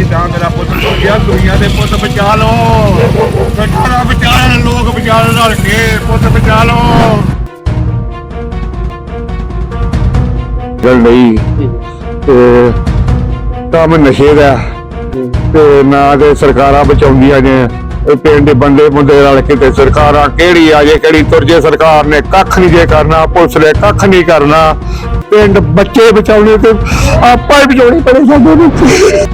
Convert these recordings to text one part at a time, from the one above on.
ਭਾਈ ਤਾਂ ਮੇਰਾ ਪੁੱਤ ਹੋ ਗਿਆ ਦੁਨੀਆ ਦੇ ਪੁੱਤ ਬਚਾ ਲਓ। ਸਰਕਾਰਾਂ ਬਚਾ ਲੈਣ, ਲੋਕ ਬਚਾ ਲੈਣ, ਰਲ ਕੇ ਪੁੱਤ ਬਚਾ ਲਓ। ਗੱਲ ਨਹੀਂ। ਤੇ ਕੰਮ ਨਸ਼ੇ ਦਾ। ਤੇ ਨਾ ਤੇ ਸਰਕਾਰਾਂ ਬਚਾਉਂਦੀਆਂ ਨੇ। ਇਹ ਪਿੰਡ ਦੇ ਬੰਦੇ ਬੰਦੇ ਰਲ ਕੇ ਤੇ ਸਰਕਾਰਾਂ ਕਿਹੜੀ ਆ ਜੇ, ਕਿਹੜੀ ਤੁਰ ਜੇ, ਸਰਕਾਰ ਨੇ ਕੱਖ ਨਹੀਂ ਜੇ ਕਰਨਾ, ਪੁਲਿਸ ਨੇ ਕੱਖ ਨਹੀਂ ਕਰਨਾ। ਪਿੰਡ ਬੱਚੇ ਬਚਾਉਣੇ ਤੇ ਆਪਾਂ ਹੀ ਬਚਾਉਣੇ ਪੜੇ ਸਾਡੇ ਵਿੱਚ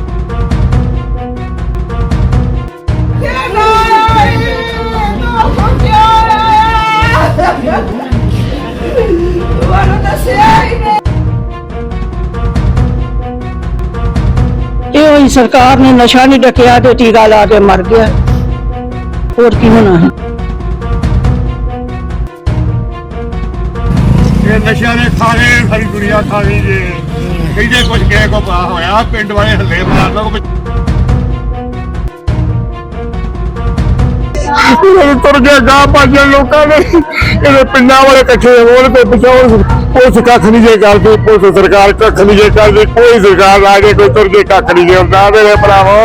ਹੋਈ ਸਰਕਾਰ ਨੇ ਨਸ਼ਾ ਨਹੀਂ ਡਕਿਆ ਤੇ ਟੀਕਾ ਲਾ ਕੇ ਮਰ ਗਿਆ ਹੋਰ ਕੀ ਹੋਣਾ ਹੈ ਇਹ ਨਸ਼ਿਆਂ ਦੇ ਖਾਣੇ ਸਾਰੀ ਦੁਨੀਆ ਖਾ ਗਈ ਜੇ ਕਹਿੰਦੇ ਕੁਝ ਕਹਿ ਕੋ ਪਾ ਹੋਇਆ ਪਿੰਡ ਵਾਲੇ ਹੱਲੇ ਮਾਰ ਲੋ ਤੁਰ ਗਿਆ ਗਾ ਪਾਜਣ ਲੋਕਾਂ ਨੇ ਇਹਦੇ ਪਿੰਡਾਂ ਵਾਲੇ ਇਕੱਠੇ ਹੋਣ ਤੇ ਬਚਾਉਣ ਪੁਲਿਸ ਕੱਖ ਨਹੀਂ ਜੇ ਕਰਦੀ ਪੁਲਿਸ ਸਰਕਾਰ ਕੱਖ ਨਹੀਂ ਜੇ ਕਰਦੀ ਕੋਈ ਸਰਕਾਰ ਆ ਕੇ ਕੋਈ ਤੁਰ ਕੇ ਕੱਖ ਨਹੀਂ ਜੇ ਹੁੰਦਾ ਮੇਰੇ ਭਰਾਵੋ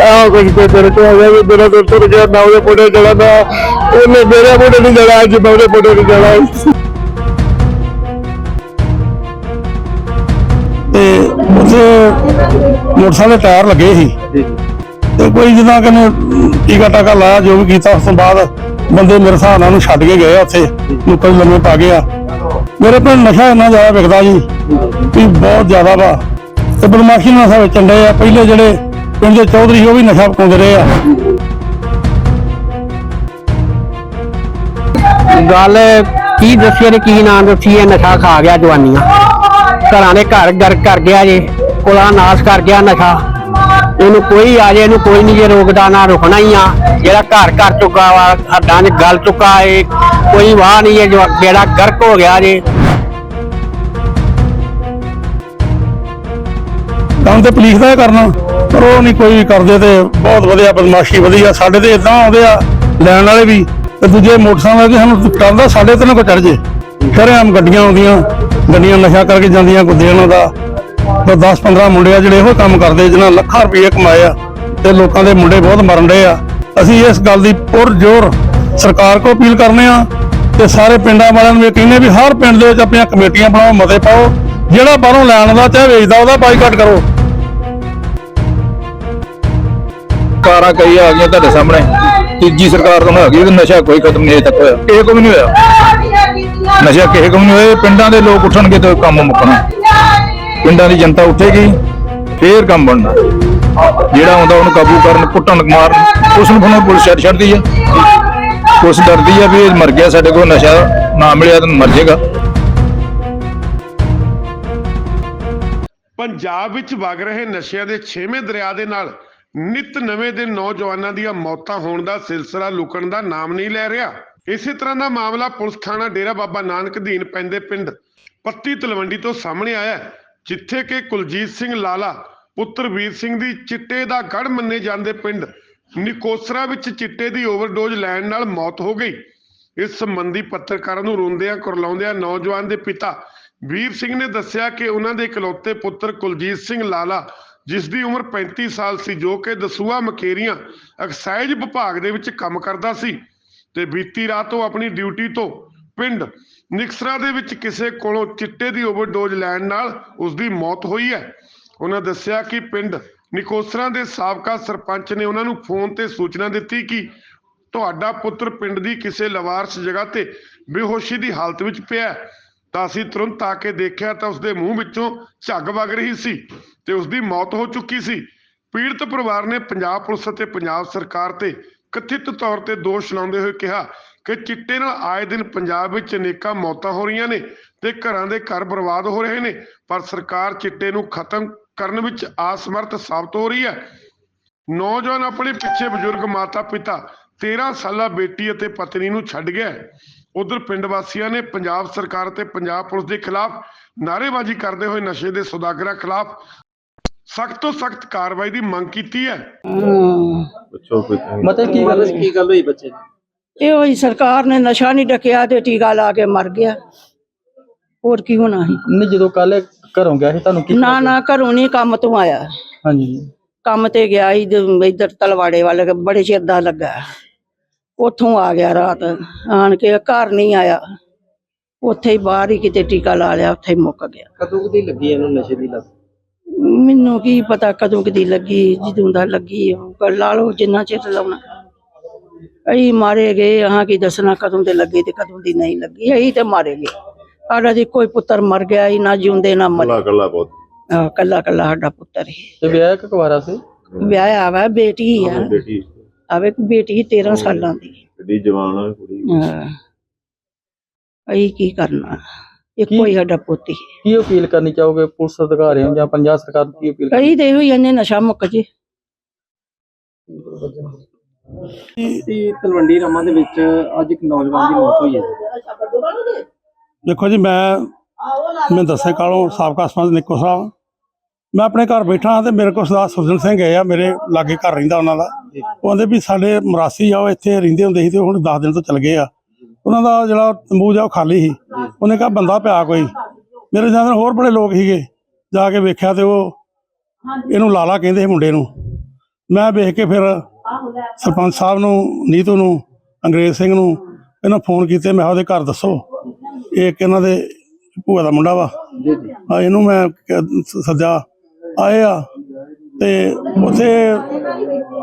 ਇਹੋ ਕੁਝ ਤੇ ਤੇਰੇ ਤੋਂ ਆ ਗਿਆ ਵੀ ਮੇਰਾ ਤੇ ਤੁਰ ਗਿਆ ਨਾ ਉਹਦੇ ਮੁੰਡੇ ਜਿਹੜਾ ਨਾ ਉਹਨੇ ਮੇਰੇ ਮੁੰਡੇ ਨਹੀਂ ਜੜਾ ਅੱਜ ਮੈਂ ਉਹਦੇ ਮੁੰਡੇ ਨਹੀਂ ਜੜਾ ਤੇ ਉੱਥੇ ਮੋਟਰਸਾਈਕਲ ਦੇ ਟਾਇਰ ਲੱਗੇ ਸੀ ਤੇ ਕੋਈ ਜਿੱਦਾਂ ਕਿ ਟੀਕਾ ਟਾਕਾ ਲਾਇਆ, ਜੋ ਵੀ ਕੀਤਾ, ਉਸ ਤੋਂ ਬਾਅਦ ਬੰਦੇ ਮੇਰੇ ਹਿਸਾਬ ਨਾਲ ਉਹਨੂੰ ਛੱਡ ਕੇ ਗਏ ਆ ਉੱਥੇ ਨੁੱਕਰ ਲੰਮੇ ਪਾ ਗਏ ਆ। ਮੇਰੇ ਪਿੰਡ ਨਸ਼ਾ ਇੰਨਾ ਜ਼ਿਆਦਾ ਵਿਕਦਾ ਜੀ, ਵੀ ਬਹੁਤ ਜ਼ਿਆਦਾ ਵਾ। ਤੇ ਬਦਮਾਸ਼ੀ ਨਾਲ ਨਸ਼ਾ ਵੇਚਣ ਆ। ਪਹਿਲੇ ਜਿਹੜੇ ਪਿੰਡ ਦੇ ਚੌਧਰੀ ਉਹ ਵੀ ਨਸ਼ਾ ਪਕਾਉਂਦੇ ਰਹੇ ਆ। ਗੱਲ ਕੀ ਦੱਸੀਏ ਤੇ ਕੀ ਨਾਂ ਦੱਸੀਏ ਨਸ਼ਾ ਖਾ ਗਿਆ ਜਵਾਨੀਆਂ। ਘਰਾਂ ਦੇ ਘਰ ਗਰ ਕਰ ਗਿਆ ਜੇ, ਕੋਲਾ ਨਾਸ ਕਰ ਗਿਆ ਨਸ਼ਾ। ਇਹਨੂੰ ਕੋਈ ਆ ਜੇ, ਇਹਨੂੰ ਕੋਈ ਨਹੀਂ ਜੇ ਰੋਕਦਾ, ਨਾ ਰੁਕਣਾ ਹੀ ਆ। ਜਿਹੜਾ ਘਰ ਘਰ ਚੁੱਕਾ ਵਾ, ਹੱਡਾਂ 'ਚ ਗਲ ਚੁੱਕਾ ਏ, ਕੋਈ ਵਾਹ ਨਹੀਂ ਏ ਜਿਹੜਾ ਗਰਕ ਹੋ ਗਿਆ ਜੇ। ਕੰਮ ਤੇ ਪੁਲਿਸ ਦਾ ਕਰਨਾ, ਪਰ ਉਹ ਨਹੀਂ ਕੋਈ ਕਰਦੇ ਤੇ ਬਹੁਤ ਵਧੀਆ ਬਦਮਾਸ਼ੀ ਵਧੀਆ ਸਾਡੇ ਤੇ ਇਦਾਂ ਆਉਂਦੇ ਆ, ਲੈਣ ਵਾਲੇ ਵੀ, ਤੇ ਦੂਜੇ ਮੋਟਰਸਾਈਕਲ ਕਿ ਸਾਨੂੰ ਕਰਦਾ ਸਾਡੇ ਤੇ ਨਾ ਕੋ ਚੜ ਜੇ। ਸ਼ਰੇਆਮ ਗੱਡੀਆਂ ਆਉਂਦੀਆਂ, ਗੱਡੀਆਂ ਨਸ਼ਾ ਕਰਕੇ ਜਾਂਦੀਆਂ ਕੋਈ ਦੇਣ ਦਾ। ਤੇ 10 15 ਮੁੰਡੇ ਆ ਜਿਹੜੇ ਇਹੋ ਕੰਮ ਕਰਦੇ ਜਿਨ੍ਹਾਂ ਲੱਖਾਂ ਰੁਪਏ ਕਮਾਏ ਆ ਤੇ ਲੋਕਾਂ ਦੇ ਮੁੰਡੇ ਬਹੁਤ ਮਰਨ ਡਏ ਆ। ਅਸੀਂ ਇਸ ਗੱਲ ਦੀ ਪੁਰਜੋਰ ਸਰਕਾਰ ਕੋ ਅਪੀਲ ਕਰਨੇ ਆ ਤੇ ਸਾਰੇ ਪਿੰਡਾਂ ਵਾਲਿਆਂ ਨੂੰ ਇਹ ਕਹਿੰਦੇ ਵੀ ਹਰ ਪਿੰਡ ਦੇ ਵਿੱਚ ਆਪਣੀਆਂ ਕਮੇਟੀਆਂ ਬਣਾਓ ਮਤੇ ਪਾਓ ਜਿਹੜਾ ਬਾਹਰੋਂ ਲੈਣ ਦਾ ਚਾਹੇ ਵੇਚਦਾ ਉਹਦਾ ਬਾਈਕਾਟ ਕਰੋ। ਸਰਕਾਰਾਂ ਕਈ ਆ ਗਈਆਂ ਤੁਹਾਡੇ ਸਾਹਮਣੇ ਤੀਜੀ ਸਰਕਾਰ ਤਾਂ ਆ ਗਈ ਤੇ ਨਸ਼ਾ ਕੋਈ ਖਤਮ ਨਹੀਂ ਅਜੇ ਤੱਕ ਹੋਇਆ। ਕਿਸੇ ਕੋਲ ਵੀ ਨਹੀਂ ਹੋਇਆ। ਨਸ਼ਾ ਕਿਸੇ ਵੀ ਨਹੀਂ ਹੋਇਆ ਪਿੰਡਾਂ ਦੇ ਲੋਕ ਉੱਠਣਗੇ ਤੇ ਕੰਮ ਮੁੱਕਣਾ। ਪਿੰਡਾਂ ਦੀ ਜਨਤਾ ਉੱਠੇਗੀ, ਫੇਰ ਕੰਮ ਬਣਨਾ। ਜਿਹੜਾ ਆਉਂਦਾ ਉਹਨੂੰ ਕਾਬੂ ਕਰਨ, ਕੁੱਟਣ, ਮਾਰਨ, ਉਸ ਨੂੰ ਫਿਰ ਪੁਲਿਸ ਛੱਡ ਛੱਡਦੀ ਹੈ ਪੁਲਿਸ ਡਰਦੀ ਹੈ ਵੀ ਇਹ ਮਰ ਗਿਆ, ਸਾਡੇ ਕੋਲ ਨਸ਼ਾ ਨਾ ਮਿਲਿਆ ਤਾਂ ਮਰ ਜਾਏਗਾ। ਪੰਜਾਬ ਵਿੱਚ ਵਗ ਰਹੇ ਨਸ਼ਿਆਂ ਦੇ 6ਵੇਂ ਦਰਿਆ ਦੇ ਨਾਲ ਨਿਤ ਨਵੇਂ ਦੇ ਨੌਜਵਾਨਾਂ ਦੀਆਂ ਮੌਤਾਂ ਹੋਣ ਦਾ ਸਿਲਸਿਲਾ ਲੁਕਣ ਦਾ ਨਾਮ ਨਹੀਂ ਲੈ ਰਿਹਾ। ਇਸੇ ਤਰ੍ਹਾਂ ਦਾ ਮਾਮਲਾ ਪੁਲਿਸ ਥਾਣਾ ਡੇਰਾ ਬਾਬਾ ਨਾਨਕ ਅਧੀਨ ਪੈਂਦੇ ਪਿੰਡ ਪੱਤੀ ਤਲਵੰਡੀ ਤੋਂ ਸਾਹਮਣੇ ਆਇਆ ਜਿੱਥੇ ਕਿ ਕੁਲਜੀਤ ਸਿੰਘ ਲਾਲਾ, ਪੁੱਤਰ ਵੀਰ ਸਿੰਘ ਦੀ ਚਿੱਟੇ ਦਾ ਗੜ ਮੰਨੇ ਜਾਂਦੇ ਪਿੰਡ ਨਿਕੋਸਰਾ ਵਿੱਚ ਚਿੱਟੇ ਦੀ ਓਵਰਡੋਜ਼ ਲੈਣ ਨਾਲ ਮੌਤ ਹੋ ਗਈ। ਇਸ ਸੰਬੰਧੀ ਪੱਤਰਕਾਰਾਂ ਨੂੰ ਰੋਂਦਿਆਂ ਕੁਰਲਾਉਂਦਿਆਂ ਨੌਜਵਾਨ ਦੇ ਪਿਤਾ ਵੀਰ ਸਿੰਘ ਨੇ ਦੱਸਿਆ ਕਿ ਉਹਨਾਂ ਦੇ ਇਕਲੌਤੇ ਪੁੱਤਰ ਕੁਲਜੀਤ ਸਿੰਘ ਲਾਲਾ, ਜਿਸ ਦੀ ਉਮਰ 35 ਸਾਲ ਸੀ, ਜੋ ਕਿ ਦਸੂਆ ਮਕੇਰੀਆਂ ਐਕਸਾਈਜ਼ ਵਿਭਾਗ ਦੇ ਵਿੱਚ ਕੰਮ ਕਰਦਾ ਸੀ ਤੇ ਬੀਤੀ ਰਾਤ ਉਹ ਆਪਣੀ ਡਿਊਟੀ ਤੋਂ ਪਿੰਡ ਨਿਕਸਰਾ ਦੇ ਵਿੱਚ ਕਿਸੇ ਕੋਲੋਂ ਚਿੱਟੇ ਦੀ ਓਵਰਡੋਜ਼ ਲੈਣ ਨਾਲ ਉਸ ਦੀ ਮੌਤ ਹੋਈ ਹੈ। ਉਹਨਾਂ ਦੱਸਿਆ ਕਿ ਪਿੰਡ ਨਿਕੋਸਰਾ ਦੇ ਸਾਬਕਾ ਸਰਪੰਚ ਨੇ ਉਹਨਾਂ ਨੂੰ ਫੋਨ ਤੇ ਸੂਚਨਾ ਦਿੱਤੀ ਕਿ ਤੁਹਾਡਾ ਪੁੱਤਰ ਪਿੰਡ ਦੀ ਕਿਸੇ ਲਵਾਰਸ ਜਗ੍ਹਾ ਤੇ ਬੇਹੋਸ਼ੀ ਦੀ ਹਾਲਤ ਵਿੱਚ ਪਿਆ ਤਾਂ ਅਸੀਂ ਤੁਰੰਤ ਆ ਕੇ ਦੇਖਿਆ ਤਾਂ ਉਸਦੇ ਮੂੰਹ ਵਿੱਚੋਂ ਝੱਗ ਵਗ ਰਹੀ ਸੀ ਤੇ ਉਸਦੀ ਮੌਤ ਹੋ ਚੁੱਕੀ ਸੀ। ਪੀੜਤ ਪਰਿਵਾਰ ਨੇ ਪੰਜਾਬ ਪੁਲਿਸ ਅਤੇ ਪੰਜਾਬ ਸਰਕਾਰ ਤੇ ਕਥਿਤ ਤੌਰ ਤੇ ਦੋਸ਼ ਲਾਉਂਦੇ ਹੋਏ ਕਿਹਾ ਕਿ ਚਿੱਟੇ ਨਾਲ ਆਏ ਦਿਨ ਪੰਜਾਬ ਵਿੱਚ ਅਨੇਕਾਂ ਮੌਤਾਂ ਹੋ ਰਹੀਆਂ ਨੇ ਤੇ ਘਰਾਂ ਦੇ ਘਰ ਬਰਬਾਦ ਹੋ ਰਹੇ ਨੇ, ਪਰ ਸਰਕਾਰ ਚਿੱਟੇ ਨੂੰ ਖਤਮ ਕਰਨ ਵਿੱਚ ਅਸਮਰਥ ਸਾਬਤ ਹੋ ਰਹੀ ਹੈ। ਨੌਜਵਾਨ ਆਪਣੇ ਪਿੱਛੇ ਬਜ਼ੁਰਗ ਮਾਤਾ ਪਿਤਾ 13 ਸਾਲਾ ਬੇਟੀ ਅਤੇ ਪਤਨੀ ਨੂੰ ਛੱਡ ਗਿਆ ਉਧਰ ਪਿੰਡ ਵਾਸੀਆਂ ਨੇ ਪੰਜਾਬ ਸਰਕਾਰ ਤੇ ਪੰਜਾਬ ਪੁਲਿਸ ਦੇ ਖਿਲਾਫ ਨਾਅਰੇਬਾਜ਼ੀ ਕਰਦੇ ਹੋਏ ਨਸ਼ੇ ਦੇ ਸੌਦਾਗਰਾਂ ਖਿਲਾਫ ਸਖਤ ਤੋਂ ਸਖਤ ਕਾਰਵਾਈ ਦੀ ਮੰਗ ਕੀਤੀ ਹੈ। ਮਤਲਬ ਕੀ ਗੱਲ ਕੀ ਗੱਲ ਹੋਈ ਬੱਚੇ ਦੀ? ਇਹ ਹੋਈ ਸਰਕਾਰ ਨੇ ਨਸ਼ਾ ਨਹੀਂ ਡਕਿਆ ਤੇ ਟੀਕਾ ਲਾ ਕੇ ਮਰ ਗਿਆ। ਹੋਰ ਕੀ ਹੋਣਾ ਹੈ ਨਹੀਂ ਜਦੋਂ ਕੱਲ ਘਰੋਂ ਗਿਆ ਸੀ ਤੁਹਾਨੂੰ ਕੀ ਨਾ ਨਾ ਘਰੋਂ ਨਹੀਂ ਕੰਮ ਤੋਂ ਆਇਆ। ਹਾਂਜੀ। ਕੰਮ ਤੇ ਗਿਆ ਸੀ ਇੱਧਰ ਤਲਵਾੜੇ ਵੱਲ ਬੜੇ ਚਿਰ ਦਾ ਲੱਗਾ। ਉੱਥੋਂ ਆ ਗਿਆ ਰਾਤ। ਆਣ ਕੇ ਘਰ ਨਹੀਂ ਆਇਆ। ਉੱਥੇ ਹੀ ਬਾਹਰ ਹੀ ਕਿਤੇ ਟੀਕਾ ਲਾ ਲਿਆ ਉੱਥੇ ਹੀ ਮੁੱਕ ਗਿਆ। ਕਦੋਂ ਕਦੀ ਲੱਗੀ ਇਹਨੂੰ ਨਸ਼ੇ ਦੀ ਲੱਤ? ਮੈਨੂੰ ਕੀ ਪਤਾ ਕਦੋਂ ਕਦੀ ਲੱਗੀ ਜਦੋਂ ਦਾ ਲੱਗੀ ਕਰ ਲਾ ਲਓ ਜਿੰਨਾ ਚਿਰ ਲਾਉਣਾ। ਅਈ ਮਾਰੇ ਗਏ ਹਾਂ ਕੀ ਦੱਸਣਾ ਕਦੋਂ ਦੇ ਲੱਗੀ ਤੇ ਕਦੋਂ ਦੀ ਨਹੀਂ ਲੱਗੀ। ਅਈ ਤੇ ਮਾਰੇ ਗਏ। ਸਾਡਾ ਦੀ ਕੋਈ ਪੁੱਤਰ ਮਰ ਗਿਆ ਹੀ ਨਾ ਜਿਉਂਦੇ ਨਾ ਮਰੇ। ਕੱਲਾ ਬਹੁਤ ਆਹ, ਕੱਲਾ ਕੱਲਾ ਸਾਡਾ ਪੁੱਤਰ ਹੀ। ਤੇ ਵਿਆਹ ਕਿ ਕੁਵਾਰਾ ਸੀ? ਵਿਆਹਿਆ ਵਾ ਬੇਟੀ ਆ। ਬੇਟੀ ਆਵੇ ਇੱਕ ਬੇਟੀ 13 ਸਾਲਾਂ ਦੀ। ਕਿੱਡੀ ਜਵਾਨ ਆ ਕੁੜੀ। ਅਈ ਕੀ ਕਰਨਾ? ਇੱਕੋ ਹੀ ਸਾਡਾ ਪੋਤੀ। ਕੀ ਅਪੀਲ ਕਰਨੀ ਚਾਹੋਗੇ ਪੁਲਿਸ ਅਧਿਕਾਰੀਆਂ ਜਾਂ ਪੰਜਾਬ ਸਰਕਾਰ ਨੂੰ ਕੀ ਅਪੀਲ ਕਈ ਦੇ ਹੋਈ ਇਹਨੇ ਨਸ਼ਾ ਮੁੱਕ ਜੇ। ਕਰਨੀ ਤਲਵੰਡੀ ਰਮਾ ਦੇ ਵਿੱਚ ਅੱਜ ਇੱਕ ਨੌਜਵਾਨ ਦੀ ਮੌਤ ਹੋਈ ਹੈ। ਦੇਖੋ ਜੀ ਮੈਂ ਮੈਂ ਦੱਸੇ ਕਾਲੋਂ ਸਾਬਕਾ ਸਰਪੰਚ ਨਿੱਕੋ ਸਾਹਿਬ। ਮੈਂ ਆਪਣੇ ਘਰ ਬੈਠਾ ਹਾਂ ਤੇ ਮੇਰੇ ਕੋਲ ਸਰਦਾਰ ਸੁਰਜਨ ਸਿੰਘ ਗਏ ਆ ਮੇਰੇ ਲਾਗੇ ਘਰ ਰਹਿੰਦਾ ਉਹਨਾਂ ਦਾ। ਉਹ ਕਹਿੰਦੇ ਵੀ ਸਾਡੇ ਮਰਾਸੀ ਆ ਉਹ ਇੱਥੇ ਰਹਿੰਦੇ ਹੁੰਦੇ ਸੀ ਤੇ ਹੁਣ 10 ਦਿਨ ਤੋਂ ਚਲ ਗਏ ਆ। ਉਹਨਾਂ ਦਾ ਜਿਹੜਾ ਤੰਬੂ ਜਾ ਉਹ ਖਾਲੀ ਸੀ। ਉਹਨੇ ਕਿਹਾ ਬੰਦਾ ਪਿਆ ਕੋਈ। ਮੇਰੇ ਜਾਂਦੇ ਹੋਰ ਬੜੇ ਲੋਕ ਸੀਗੇ। ਜਾ ਕੇ ਵੇਖਿਆ ਤੇ ਉਹ ਇਹਨੂੰ ਲਾਲਾ ਕਹਿੰਦੇ ਸੀ ਮੁੰਡੇ ਨੂੰ। ਮੈਂ ਵੇਖ ਕੇ ਫਿਰ ਸਰਪੰਚ ਸਾਹਿਬ ਨੂੰ ਨੀਤੂ ਨੂੰ ਅੰਗਰੇਜ਼ ਸਿੰਘ ਨੂੰ ਇਹਨਾਂ ਫੋਨ ਕੀਤੇ। ਮੈਂ ਉਹਦੇ ਘਰ ਦੱਸੋ ਇਹ ਇੱਕ ਇਹਨਾਂ ਦੇ ਭੂਆ ਦਾ ਮੁੰਡਾ ਵਾ। ਆ ਇਹਨੂੰ ਮੈਂ ਕ- ਸ- ਸੱਦਿਆ। ਆਏ ਆ ਤੇ ਉੱਥੇ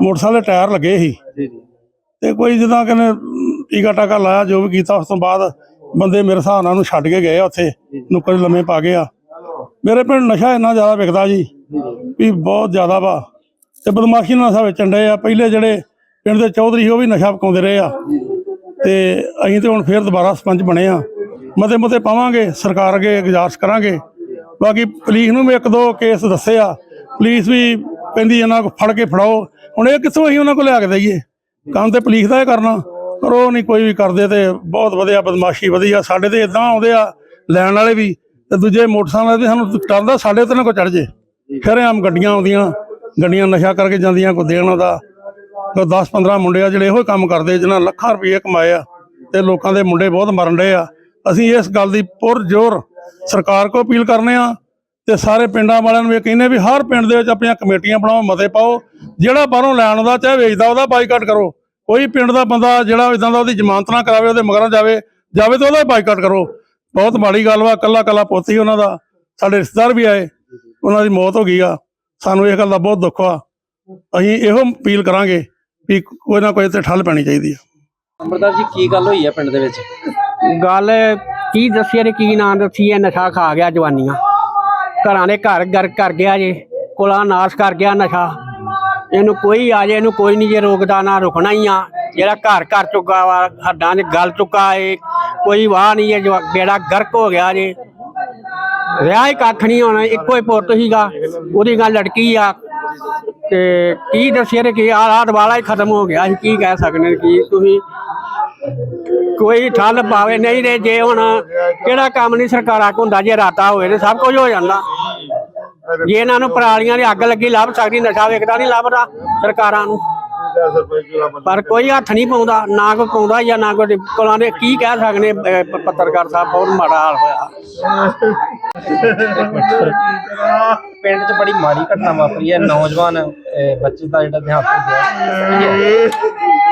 ਮੋਟਰਸਾਈਕਲ ਦੇ ਟਾਇਰ ਲੱਗੇ ਸੀ। ਤੇ ਕੋਈ ਜਿੱਦਾਂ ਕਹਿੰਦੇ ਟੀਕਾ ਟਾਕਾ ਲਾਇਆ, ਜੋ ਵੀ ਕੀਤਾ, ਉਸ ਤੋਂ ਬਾਅਦ ਬੰਦੇ ਮੇਰੇ ਹਿਸਾਬ ਨਾਲ ਉਹਨੂੰ ਛੱਡ ਕੇ ਗਏ ਆ ਉੱਥੇ, ਨੁੱਕਰ ਲੰਮੇ ਪਾ ਗਏ ਆ। ਮੇਰੇ ਪਿੰਡ ਨਸ਼ਾ ਇੰਨਾ ਜ਼ਿਆਦਾ ਵਿਕਦਾ ਜੀ, ਵੀ ਬਹੁਤ ਜ਼ਿਆਦਾ ਵਾ। ਤੇ ਬਦਮਾਸ਼ੀ ਨਾਲ ਨਸ਼ਾ ਵੇਚਣ ਆ। ਪਹਿਲੇ ਜਿਹੜੇ ਪਿੰਡ ਦੇ ਚੌਧਰੀ ਸੀ, ਉਹ ਵੀ ਨਸ਼ਾ ਪਕਾਉਂਦੇ ਰਹੇ ਆ। ਤੇ ਅਸੀਂ ਤੇ ਹੁਣ ਫੇਰ ਦੁਬਾਰਾ ਸਰਪੰਚ ਬਣੇ ਆ। ਮਤੇ ਮਤੇ ਪਾਵਾਂਗੇ, ਸਰਕਾਰ ਅੱਗੇ ਗੁਜ਼ਾਰਿਸ਼ ਕਰਾਂਗੇ। ਬਾਕੀ ਪੁਲਿਸ ਨੂੰ ਵੀ ਇੱਕ ਦੋ ਕੇਸ ਦੱਸੇ ਆ। ਪੁਲਿਸ ਵੀ ਕਹਿੰਦੀ ਇਹਨਾਂ ਕੋ ਫੜ ਕੇ ਫੜਾਓ। ਹੁਣ ਇਹ ਕਿੱਥੋਂ ਅਸੀਂ ਉਹਨਾਂ ਕੋਲ ਲਿਆ ਕੇ ਦਈਏ? ਕੰਮ ਤੇ ਪੁਲਿਸ ਦਾ ਹੀ ਕਰਨਾ। ਪਰ ਉਹ ਨਹੀਂ ਕੋਈ ਵੀ ਕਰਦੇ ਤੇ ਬਹੁਤ ਵਧੀਆ, ਬਦਮਾਸ਼ੀ ਵਧੀਆ। ਸਾਡੇ ਤੇ ਇਦਾਂ ਆਉਂਦੇ ਆ, ਲੈਣ ਵਾਲੇ ਵੀ, ਤੇ ਦੂਜੇ ਮੋਟਰਸਾਈਕਲ ਤੇ ਸਾਨੂੰ ਟਰਦਾ ਸਾਡੇ ਤੇ ਨਾ ਕੋ ਚੜ ਜੇ। ਫਿਰ ਆਮ ਗੱਡੀਆਂ ਆਉਂਦੀਆਂ, ਗੱਡੀਆਂ ਨਸ਼ਾ ਕਰਕੇ ਜਾਂਦੀਆਂ ਕੋ ਦੇਣ ਉਹਦਾ ਕੋ 10 15 ਮੁੰਡੇ ਆ ਜਿਹੜੇ ਇਹੋ ਹੀ ਕੰਮ ਕਰਦੇ ਜਿਨ੍ਹਾਂ ਲੱਖਾਂ ਰੁਪਏ ਕਮਾਏ ਆ, ਤੇ ਲੋਕਾਂ ਦੇ ਮੁੰਡੇ ਬਹੁਤ ਮਰਨ ਡਏ ਆ। ਅਸੀਂ ਇਸ ਗੱਲ ਦੀ ਪੁਰ ਜ਼ੋਰ ਸਰਕਾਰ ਕੋ ਅਪੀਲ ਕਰਨੇ ਆ, ਤੇ ਸਾਰੇ ਪਿੰਡਾਂ ਵਾਲਿਆਂ ਨੂੰ ਇਹ ਕਹਿੰਦੇ ਵੀ ਹਰ ਪਿੰਡ ਦੇ ਵਿੱਚ ਆਪਣੀਆਂ ਕਮੇਟੀਆਂ ਬਣਾਓ, ਮਤੇ ਪਾਓ। ਜਿਹੜਾ ਬਾਹਰੋਂ ਲੈਣ ਦਾ ਚਾਹੇ ਵੇਚਦਾ, ਉਹਦਾ ਬਾਈਕਾਟ ਕਰੋ। ਕੋਈ ਪਿੰਡ ਦਾ ਬੰਦਾ ਜਿਹੜਾ ਇਦਾਂ ਦਾ ਉਹਦੀ ਜ਼ਮਾਨਤ ਨਾ ਕਰਾਵੇ ਉਹਦੇ ਮਗਰਾਂ ਜਾਵੇ ਜਾਵੇ ਤਾਂ ਉਹਦਾ ਬਾਈਕਾਟ ਕਰੋ। ਬਹੁਤ ਮਾੜੀ ਗੱਲ ਵਾ ਕੱਲਾ ਕੱਲਾ ਪੁੱਤ ਹੀ ਉਹਨਾਂ ਦਾ। ਸਾਡੇ ਰਿਸ਼ਤੇਦਾਰ ਵੀ ਆਏ ਉਹਨਾਂ ਦੀ ਮੌਤ ਹੋ ਗਈ ਆ। ਸਾਨੂੰ ਇਹ ਗੱਲ ਦਾ ਬਹੁਤ ਦੁੱਖ ਆ। ਅਸੀਂ ਇਹੋ ਅਪੀਲ ਕਰਾਂਗੇ ਵੀ ਕੋਈ ਨਾ ਕੋਈ ਤੇ ਠੱਲ ਪੈਣੀ ਚਾਹੀਦੀ ਆ। ਅੰਮ੍ਰਿਤਸਰ ਜੀ ਕੀ ਗੱਲ ਹੋਈ ਹੈ ਪਿੰਡ ਦੇ ਵਿੱਚ? ਗੱਲ ਕੀ ਦੱਸੀਏ ਤੇ ਕੀ ਨਾਂ ਦੱਸੀਏ ਨਸ਼ਾ ਖਾ ਗਿਆ ਜਵਾਨੀਆਂ। ਘਰਾਂ ਦੇ ਘਰ ਗਰ ਕਰ ਗਿਆ ਜੇ ਕੁਲਾ ਨਾਸ਼ ਕਰ ਗਿਆ ਨਸ਼ਾ। ਇਹਨੂੰ ਕੋਈ ਆ ਜੇ, ਇਹਨੂੰ ਕੋਈ ਨਹੀਂ ਜੇ ਰੋਕਦਾ, ਨਾ ਰੁਕਣਾ ਹੀ ਆ। ਜਿਹੜਾ ਘਰ ਘਰ ਚੁੱਕਾ ਵਾ, ਹੱਡਾਂ 'ਚ ਗਲ ਚੁੱਕਾ ਏ, ਕੋਈ ਵਾਹ ਨਹੀਂ ਹੈ ਬੇੜਾ ਗਰਕ ਹੋ ਗਿਆ ਜੇ। ਵਿਆਹ ਹੀ ਕੱਖ ਨਹੀਂ ਹੋਣਾ, ਇੱਕੋ ਹੀ ਪੁੱਤ ਸੀਗਾ, ਉਹਦੀ ਗੱਲ ਲੜਕੀ ਆ। ਤੇ ਕੀ ਦੱਸੀਏ ਕਿ ਕੀ, ਆਹ ਵਾਲਾ ਹੀ ਖਤਮ ਹੋ ਗਿਆ ਅਸੀਂ ਕੀ ਕਹਿ ਸਕਦੇ ਕੀ ਤੁਸੀਂ? ਕੋਈ ਠੱਲ ਪਾਵੇ, ਨਹੀਂ ਤੇ ਜੇ ਹੁਣ ਕਿਹੜਾ ਕੰਮ ਨਹੀਂ ਸਰਕਾਰਾਂ ਕੋਲ ਹੁੰਦਾ ਜੇ ਰਾਤਾ ਹੋਵੇ ਤੇ ਸਭ ਕੁਝ ਹੋ ਜਾਂਦਾ। ਜੇ ਇਹਨਾਂ ਨੂੰ ਪਰਾਲੀਆਂ ਦੀ ਅੱਗ ਲੱਗੀ ਲੱਭ ਸਕਦੀ ਨਸ਼ਾ ਵੇਖਦਾ ਨਹੀਂ ਲੱਭਦਾ ਸਰਕਾਰਾਂ ਨੂੰ। ਪਰ ਕੋਈ ਹੱਥ ਨਹੀਂ ਪਾਉਂਦਾ ਨਾ ਕੋਈ ਪਾਉਂਦਾ ਜਾਂ ਨਾ ਕੋਈ ਕੋਲਾਂ ਦੇ ਕੀ ਕਹਿ ਪ- ਪੱਤਰਕਾਰ ਸਾਹਿਬ ਬਹੁਤ ਮਾੜਾ ਹਾਲ ਹੋਇਆ। ਪਿੰਡ 'ਚ ਬੜੀ ਮਾੜੀ ਘਟਨਾ ਵਾਪਰੀ ਹੈ ਨੌਜਵਾਨ ਬੱਚੇ ਦਾ ਜਿਹੜਾ ਦੇਹਾਂਤ ਹੋ। ਗਿਆ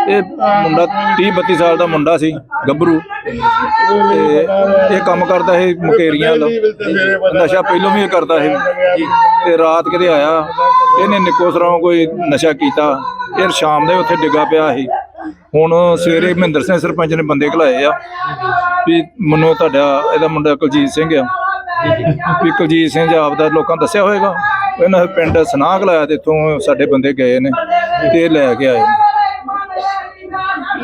ਇਹ ਮੁੰਡਾ 30 32 ਸਾਲ ਦਾ ਮੁੰਡਾ ਸੀ, ਗੱਭਰੂ। ਤੇ ਇਹ ਕੰਮ ਕਰਦਾ ਸੀ ਮੁਕੇਰੀਆਂ ਦਾ ਨਸ਼ਾ ਪਹਿਲੋਂ ਵੀ ਇਹ ਕਰਦਾ ਸੀ। ਤੇ ਰਾਤ ਕਿਤੇ ਆਇਆ, ਇਹਨੇ ਨਿੱਕੋ ਸਰਾਉ ਕੋਈ ਨਸ਼ਾ ਕੀਤਾ। ਇਹ ਸ਼ਾਮ ਦੇ ਉੱਥੇ ਡਿੱਗਾ ਪਿਆ ਸੀ। ਹੁਣ ਸਵੇਰੇ ਮਹਿੰਦਰ ਸਿੰਘ ਸਰਪੰਚ ਨੇ ਬੰਦੇ ਘਲਾਏ ਆ। ਵੀ ਮੈਨੂੰ ਤੁਹਾਡਾ, ਇਹਦਾ ਮੁੰਡਾ ਕੁਲਜੀਤ ਸਿੰਘ ਆ। ਵੀ ਕੁਲਜੀਤ ਸਿੰਘ ਆਪ ਦਾ ਲੋਕਾਂ ਨੂੰ ਦੱਸਿਆ ਹੋਏਗਾ। ਇਹਨਾਂ ਪਿੰਡ ਸਨਾਹ ਘਲਾਇਆ ਤੇ ਇੱਥੋਂ ਸਾਡੇ ਬੰਦੇ ਗਏ ਨੇ ਤੇ ਲੈ ਕੇ ਆਏ।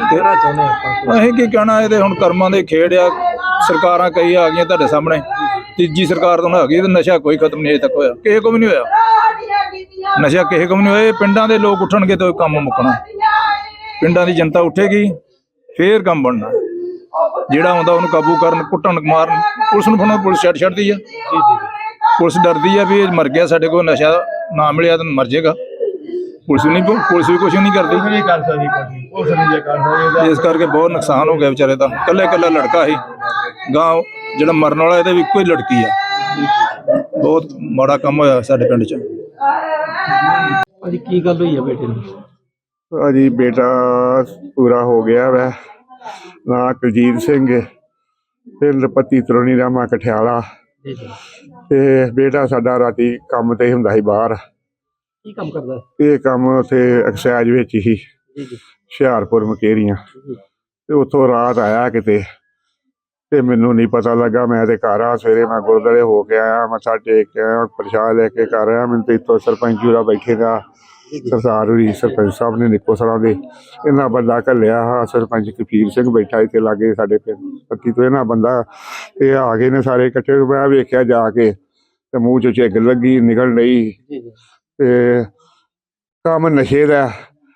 ਕਹਿਣਾ ਚਾਹੁੰਦੇ ਆਪਾਂ ਅਸੀਂ ਕੀ ਕਹਿਣਾ ਇਹਦੇ ਹੁਣ ਕਰਮਾਂ ਦੇ ਖੇਡ ਆ ਸਰਕਾਰਾਂ ਕਈ ਆ ਗਈਆਂ ਤੁਹਾਡੇ ਸਾਹਮਣੇ। ਤੀਜੀ ਸਰਕਾਰ ਤੋਂ ਆ ਗਈ ਤੇ ਨਸ਼ਾ ਕੋਈ ਖਤਮ ਨਹੀਂ ਅਜੇ ਤੱਕ ਹੋਇਆ। ਕਿਸੇ ਕੋ ਵੀ ਨਹੀਂ ਹੋਇਆ। ਨਸ਼ਾ ਕਿਸੇ ਕੋ ਵੀ ਨਹੀਂ ਹੋਇਆ ਪਿੰਡਾਂ ਦੇ ਲੋਕ ਉੱਠਣਗੇ ਤਾਂ ਕੰਮ ਮੁੱਕਣਾ। ਪਿੰਡਾਂ ਦੀ ਜਨਤਾ ਉੱਠੇਗੀ ਫੇਰ ਕੰਮ ਬਣਨਾ। ਜਿਹੜਾ ਆਉਂਦਾ ਉਹਨੂੰ ਕਾਬੂ ਕਰਨ ਕੁੱਟਣ ਮਾਰਨ। ਪੁਲਿਸ ਨੂੰ ਫੜਨ ਪੁਲਿਸ ਛੱਡ ਛੱਡਦੀ ਆ। ਪੁਲਿਸ ਡਰਦੀ ਆ ਵੀ ਇਹ ਮਰ ਗਿਆ ਸਾਡੇ ਕੋਲ ਨਸ਼ਾ ਨਾ ਮਿਲਿਆ ਤਾਂ ਮਰ ਜਾਏਗਾ। ਪੁਲਿਸ ਨਹੀਂ ਪੁਲਿਸ ਵੀ ਕੁਝ ਨਹੀਂ ਕਰਦੀ। ਨਹੀਂ ਕਰ ਸਕਦੀ ਕੁਝ ਉਸ ਨਹੀਂ ਕਰ ਸਕਦੀ ਇਸ ਕਰਕੇ ਬਹੁਤ ਨੁਕਸਾਨ ਹੋ ਗਿਆ ਵਿਚਾਰੇ ਦਾ। ਕੱਲੇ ਕੱਲਾ ਲੜਕਾ ਸੀ। ਗਾਂ ਜਿਹੜਾ ਮਰਨ ਵਾਲਾ ਇਹਦੇ ਵੀ ਇੱਕੋ ਹੀ ਲੜਕੀ ਆ। ਬਹੁਤ ਮਾੜਾ ਕੰਮ ਹੋਇਆ ਸਾਡੇ ਪਿੰਡ 'ਚ। ਭਾਜੀ ਕੀ ਗੱਲ ਹੋਈ ਹੈ ਬੇਟੇ ਨੂੰ? ਅਜੀ ਬੇਟਾ ਪੂਰਾ ਹੋ ਗਿਆ ਵੈ। ਨਾ ਕੁਲਜੀਤ ਸਿੰਘ ਪਿੰਡ ਪੱਤੀ ਤਰੋਣੀ ਰਾਮਾ ਕਠਿਆਲਾ ਤੇ ਬੇਟਾ ਸਾਡਾ ਰਾਤੀ ਕੰਮ ਤੇ ਹੁੰਦਾ ਸੀ ਬਾਹਰ। ਕੀ ਕੰਮ ਕਰਦਾ ਹੈ? ਇਹ ਕੰਮ ਉੱਥੇ ਐਕਸਾਈਜ਼ ਵਿੱਚ ਹੀ ਜੀ ਜੀ। ਹੁਸ਼ਿਆਰਪੁਰ ਮਕੇਰੀਆਂ। ਤੇ ਉੱਥੋਂ ਰਾਤ ਆਇਆ ਕਿਤੇ ਤੇ ਮੈਨੂੰ ਨਹੀਂ ਪਤਾ ਲੱਗਾ ਮੈਂ ਤੇ ਘਰ ਆ ਸਵੇਰੇ ਮੈਂ ਗੁਰਦੁਆਰੇ ਹੋ ਕੇ ਆਇਆ ਮੱਥਾ ਟੇਕ ਕੇ ਆਇਆ ਪ੍ਰਸ਼ਾਦ ਲੈ ਕੇ ਘਰ ਆਇਆ ਮੈਨੂੰ ਤੇ ਇੱਥੋਂ ਸਰਪੰਚ ਜੂਰਾ ਬੈਠੇ ਦਾ ਸਰਦਾਰ ਹੋਰੀ ਸਰਪੰਚ ਸਾਹਿਬ ਨੇ ਨਿੱਕੋ ਸਰਾਂ ਦੇ ਇਹਨਾਂ ਬੰਦਾ ਘੱਲਿਆ ਹਾਂ ਸਰਪੰਚ ਕਪੀਰ ਸਿੰਘ ਬੈਠਾ ਇੱਥੇ ਲਾਗੇ ਸਾਡੇ ਪਿੰਡ ਪੱਤੀ ਤੋਂ ਇਹਨਾਂ ਬੰਦਾ ਇਹ ਆ ਗਏ ਨੇ ਸਾਰੇ ਇਕੱਠੇ ਮੈਂ ਵੇਖਿਆ ਜਾ ਕੇ ਤੇ ਮੂੰਹ ਚ ਝਿੱਗ ਲੱਗੀ ਨਿਕਲ ਲਈ ਤੇ ਕੰਮ ਨਸ਼ੇ ਦਾ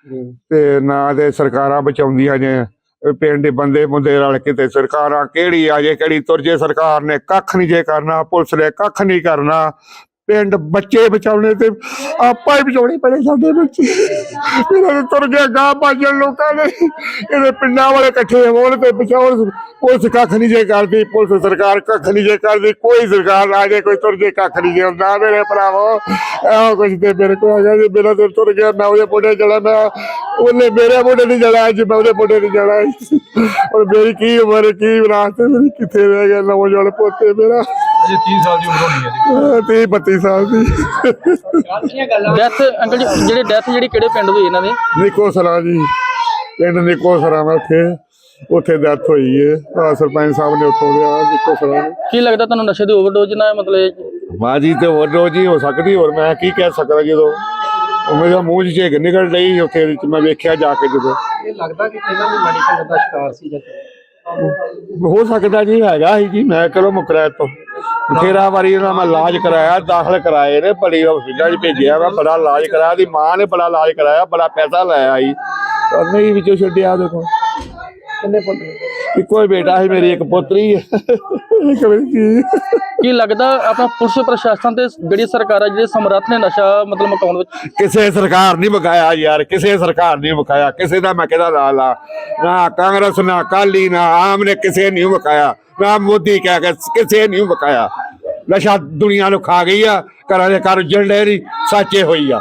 ਜੀ ਤੇ ਨਾ ਤੇ ਸਰਕਾਰਾਂ ਬਚਾਉਂਦੀਆਂ ਨੇ ਇਹ ਪਿੰਡ ਦੇ ਬੰਦੇ ਮੁੰਡੇ ਰਲ ਕੇ ਤੇ ਸਰਕਾਰਾਂ ਕਿਹੜੀ ਆ ਜੇ ਕਿਹੜੀ ਤੁਰ ਜੇ ਸਰਕਾਰ ਨੇ ਕੱਖ ਨਹੀਂ ਜੇ ਕਰਨਾ ਪੁਲਿਸ ਨੇ ਕੱਖ ਨਹੀਂ ਕਰਨਾ। ਪਿੰਡ ਬੱਚੇ ਬਚਾਉਣੇ ਤੇ ਆਪਾਂ ਹੀ ਬਚਾਉਣੇ ਪੈਣੇ ਸਾਡੇ ਬੱਚੇ ਇਹਨਾਂ ਦੇ ਤੁਰ ਗਿਆ ਗਾਂ ਭਾਜਣ ਲੋਕਾਂ ਨੇ। ਇਹਦੇ ਪਿੰਡਾਂ ਵਾਲੇ ਇਕੱਠੇ ਹੋਣ ਤੇ ਬਚਾਉਣ ਪੁਲਿਸ ਕੱਖ ਨਹੀਂ ਜੇ ਕਰਦੀ ਪੁਲਿਸ ਸਰਕਾਰ ਕੱਖ ਨਹੀਂ ਜੇ ਕਰਦੀ ਕੋਈ ਸਰਕਾਰ ਆ ਜੇ ਕੋਈ ਤੁਰ ਜੇ ਕੱਖ ਨਹੀਂ ਜੇ ਹੁੰਦਾ। ਮੇਰੇ ਭਰਾਵੋ ਇਹੋ ਕੁਝ ਤੇ ਮੇਰੇ ਕੋਲ ਆ ਗਿਆ ਜੇ। ਮੇਰਾ ਤੇ ਤੁਰ ਗਿਆ ਮੈਂ ਉਹਦੇ ਮੋਢੇ ਚੜਾ ਮੈਂ ਉਹਨੇ ਮੇਰੇ ਮੋਢੇ ਨਹੀਂ ਚੜਾ ਅੱਜ ਮੈਂ ਉਹਦੇ ਮੋਢੇ ਨਹੀਂ ਚੜਾ ਔਰ ਮੇਰੀ ਕੀ ਉਮਰ ਕੀ ਵਿਰਾਸਤ ਮੇਰੀ ਕਿੱਥੇ ਰਹਿ ਗਿਆ ਨੌਜਵਾਨ ਪੋਤੇ ਮੇਰਾ? ਅਜੇ 30 ਸਾਲ ਦੀ ਉਮਰ ਹੋਣੀ ਹੈ ਜੀ। ਤੀਹ 32 ਸਾਲ ਦੀ। ਡੈਥ ਅੰਕਲ ਜੀ ਜਿਹੜੇ ਡੈਥ ਜਿਹੜੀ ਕਿਹੜੇ ਪਿੰਡ ਹੋਈ ਇਹਨਾਂ ਦੇ? ਨਿੱਕੋ ਸਰਾਂ ਜੀ। ਪਿੰਡ ਨਿੱਕੋ ਸਰਾਂ ਮੈਂ ਉੱਥੇ। ਉੱਥੇ ਡੈਥ ਹੋਈ ਹੈ ਆ ਸਰਪੰਚ ਸਾਹਿਬ ਨੇ ਉੱਥੋਂ ਦੇ ਆ ਨਿੱਕੋ ਸਰਾਂ ਦੇ ਕੀ ਲੱਗਦਾ ਤੁਹਾਨੂੰ ਨਸ਼ੇ ਦੀ ਓਵਰਡੋਜ਼ ਨਾਲ ਮਤਲਬ ਬਾਜੀ ਤੇ ਰੋਜ਼ ਹੀ ਹੋ ਸਕਦੀ ਹੋਰ ਮੈਂ ਕੀ ਕਹਿ ਸਕਦਾ ਜਦੋਂ? ਉਹ ਮੇਰਾ ਮੂੰਹ ਝੇਗ ਨਿਕਲ ਰਹੀ ਉੱਥੇ ਵਿੱਚ ਮੈਂ ਵੇਖਿਆ ਜਾ ਕੇ ਜਦੋਂ। ਇਹ ਲੱਗਦਾ ਕਿ ਪਹਿਲਾਂ ਵੀ ਮਾੜੀ ਸੰਗਤ ਦਾ ਸ਼ਿਕਾਰ ਸੀ ਜਾਂ ਹੋ ਸਕਦਾ ਜੀ ਹੈਗਾ ਹੀ ਜੀ ਮੈਂ ਚਲੋ ਮੁਕਰਾ ਤੋਂ। ਬਥੇਰਾ ਵਾਰੀ ਇਹਨਾਂ ਮੈਂ ਇਲਾਜ ਕਰਾਇਆ ਦਾਖਲ ਕਰਾਏ ਨੇ ਬੜੀ ਹਸਪੀਟਲ 'ਚ ਭੇਜਿਆ ਮੈਂ ਬੜਾ ਇਲਾਜ ਕਰਾਇਆ ਦੀ ਮਾਂ ਨੇ ਬੜਾ ਇਲਾਜ ਕਰਾਇਆ ਬੜਾ ਪੈਸਾ ਲਾਇਆ ਜੀ ਪਰ ਨਹੀਂ ਵਿੱਚੋਂ ਛੱਡਿਆ ਦੇਖੋ ਕਿੰਨੇ ਪੁੱਤ? ਇੱਕੋ ਹੀ ਬੇਟਾ ਸੀ ਮੇਰੀ ਇੱਕ ਪੁੱਤਰੀ ਹੈ। ਕੀ। ਲੱਗਦਾ ਆਪਣਾ ਪੁਲਿਸ ਪ੍ਰਸ਼ਾਸਨ ਤੇ ਜਿਹੜੀ ਸਰਕਾਰ ਹੈ ਜਿਹੜੇ ਸਮਰੱਥ ਨੇ ਨਸ਼ਾ ਮਤਲਬ ਮਕਾਉਣ ਵਿੱਚ? ਕਿਸੇ ਸਰਕਾਰ ਨਹੀਂ ਮਕਾਇਆ ਯਾਰ ਕਿਸੇ ਸਰਕਾਰ ਨਹੀਂ ਮਕਾਇਆ ਕਿਸੇ ਦਾ ਮੈਂ ਕਿਹਦਾ ਲਾ ਲਾ ਨਾ ਕਾਂਗਰਸ ਨਾ ਕਾਲੀ ਨਾ ਆਮ ਨੇ ਕਿਸੇ ਨਹੀਂ ਮਕਾਇਆ ਨਾ ਮੋਦੀ ਕਹਿ ਕੇ ਕਿਸੇ ਨਹੀਂ ਮਕਾਇਆ ਨਸ਼ਾ ਦੁਨੀਆ ਨੂੰ ਖਾ ਗਈ ਆ ਘਰਾਂ ਦੇ ਘਰ ਜਲੜੇ ਨਹੀਂ ਸਾਚੇ ਹੋਈ ਆ।